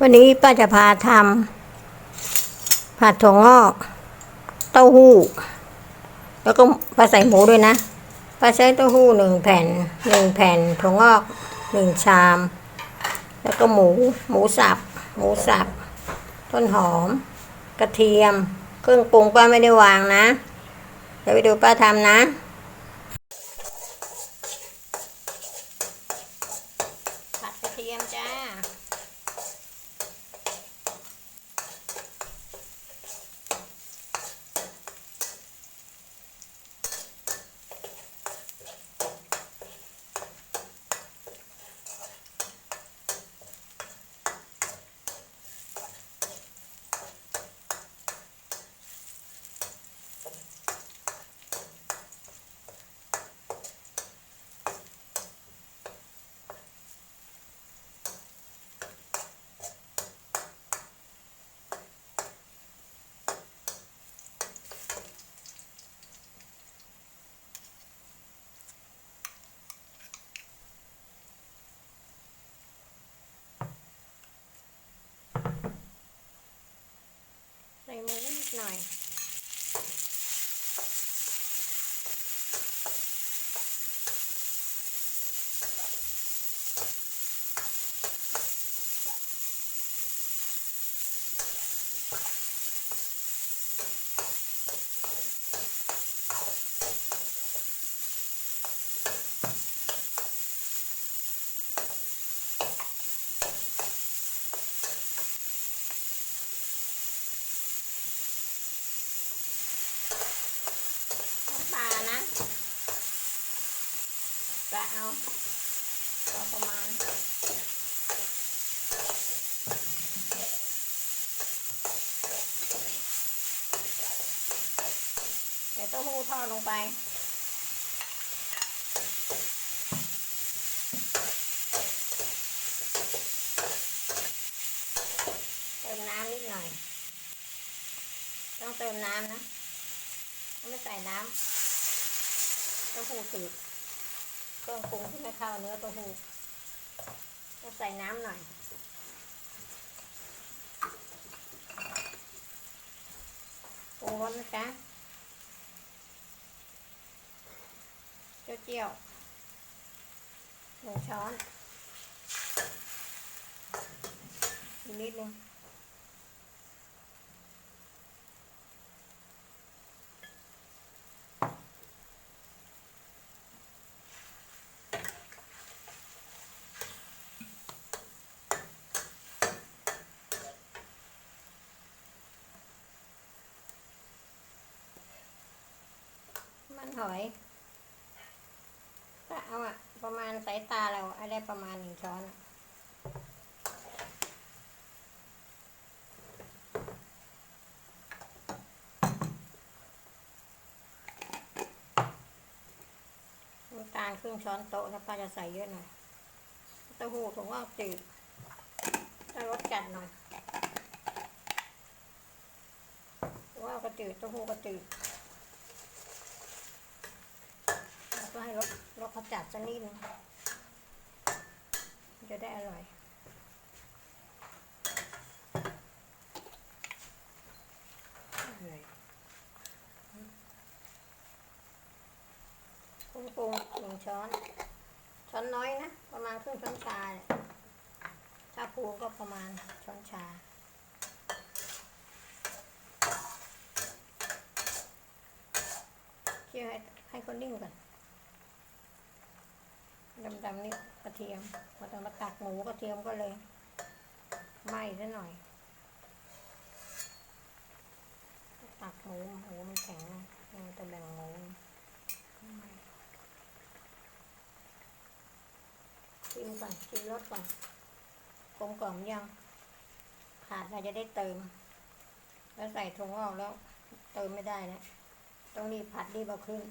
วันนี้ป้าจะพาทำผัดถั่วงอกเต้าหู้ แล้วก็ป้าใส่หมูด้วยนะป้าใช้เต้าหู้หนึ่งแผ่นหนึ่งแผ่นถั่วงอกหนึ่งชาม แล้วก็หมูหมูสับ หมูสับ ต้นหอม กระเทียม เครื่องปรุงป้าไม่ได้วางนะเดี๋ยวไปดูป้าทำนะ ผัดกระเทียมจ้า ใส่ หมูนิดหน่อย น้ำปลานะ ปลาเอาพอประมาณเดี๋ยวเต้าหู้ทอดลงไปเติมน้ำนิดหน่อย ต้องเติมน้ำนะถ้าไม่ใส่น้ำเต้าหู้จืด เครื่องปรุงที่ไม่เข้าเนื้อเต้าหู้ต้องใส่น้ำหน่อย ปรุงรสนะจ๊ะเจียวเจียวหนึ่งช้อนนิดนึงันหอย ก็เอาอะประมาณสายตาเราอาได้ประมาณหนึ่งช้อนน้ำตาลครึ่งช้อนโต๊ะถ้าป้าจะใส่เยอะหน่อยเต้าหู้ถุงงอกจืดถ้ารสจัดหน่อยถุงงอกก็จืดเต้าหู้ก็จืด แล้ว ก็ให้รสรสเขาจัดสักนิดนึงมันจะได้อร่อยปรุงปรุงหนึ่งช้อน ช้อนน้อยนะ ประมาณครึ่งช้อนชาเนี่ยถ้าปรุงก็ประมาณช้อนชาเคี่ยวให้ให้เขานิ่งก่อน ดำๆนี่กระเทียมพอตอนมาตักหมูกระเทียมก็เลยไหม้ซะหน่อย ตักหมูหมูมันแข็งมันจะแบ่งหมูไหม้ชิมก่อนชิมรสก่อนกลมกล่อมยัง ขาดเราจะได้เติม แล้วใส่ถั่วงอกแล้ว เติมไม่ได้แล้วต้องรีบผัดรีบเอาขึ้น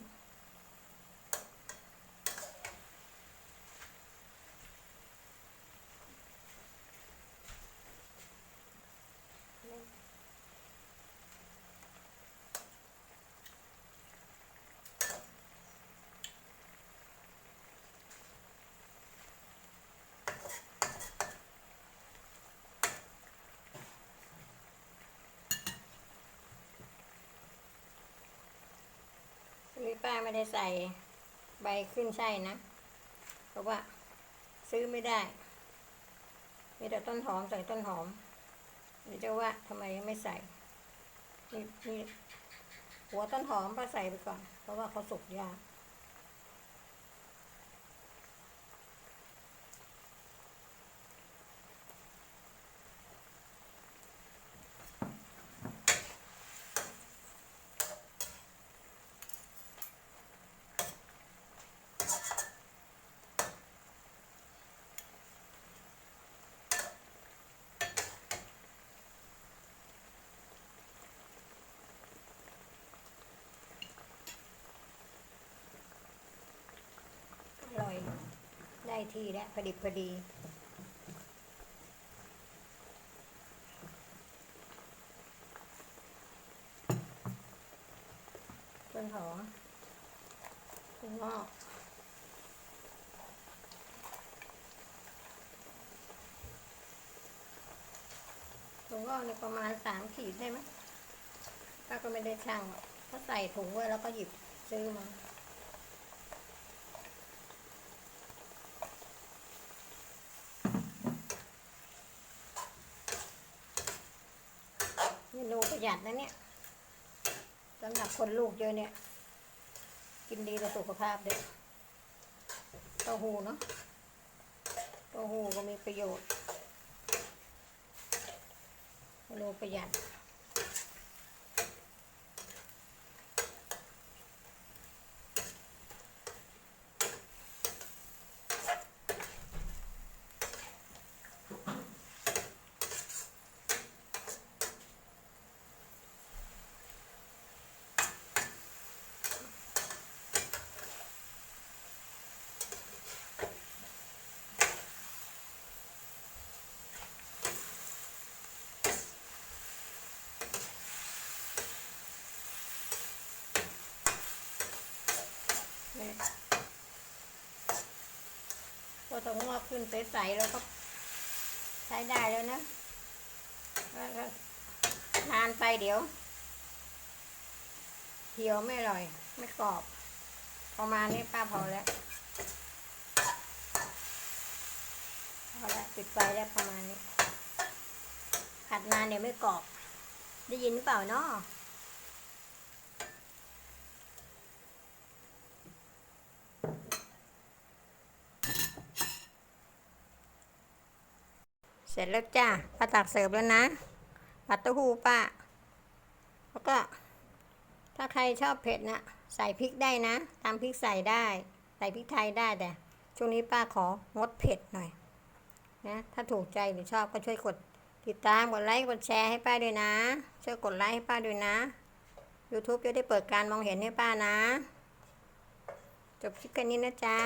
ป้าไม่ได้ใส่ใบขึ้นใช่นะ เพราะว่าซื้อไม่ได้ มีแต่ต้นหอมใส่ต้นหอมเดี๋ยวจะว่าทำไมไม่ใส่นี่นี่หัวต้นหอมป้าใส่ไปก่อน เพราะว่าเขาสุกยาก อร่อย ได้ที่แล้วพอดิบพอดี ต้นหอมต้นงอกถุงงอกเนี่ยประมาณสามขีดได้ไหมป้าก็ไม่ได้ช่างหรอกก็ใส่ถุงไว้แล้วก็หยิบซื้อมา เมนูประ หยัดนะเนี่ยสำหรับคนลูกเยอะเนี่ย กินดีต่อสุขภาพเด็กเต้าหู้เนาะเต้าหู้ก็มีประโยชน์โลประหยัด พอถั่วงอกขึ้นใสๆแล้วก็ใช้ได้แล้วนะแล้วก็ทานไปเดี๋ยวเหี่ยวไม่อร่อย ไม่กรอบ ประมาณนี้ป้าพอแล้วพอแล้วปิดไฟแล้วประมาณนี้ผัดนานเดี๋ยวไม่กรอบ ได้ยินหรือเปล่าเนาะ เสร็จแล้วจ้าป้าตักเสิร์ฟแล้วนะผัดเต้าหู้ป้า แล้วก็ ถ้าใครชอบเผ็ดนะใส่พริกได้นะตามพริกใส่ได้ ใส่พริกไทยได้แต่ช่วงนี้ป้าของดเผ็ดหน่อยนะถ้าถูกใจหรือชอบก็ช่วยกดติดตามกดไลค์กดแชร์ให้ป้าด้วยนะ ช่วยกดไลค์ให้ป้าด้วยนะ YouTube จะได้เปิดการมองเห็นให้ป้านะ จบคลิปกันนี้นะจ๊ะ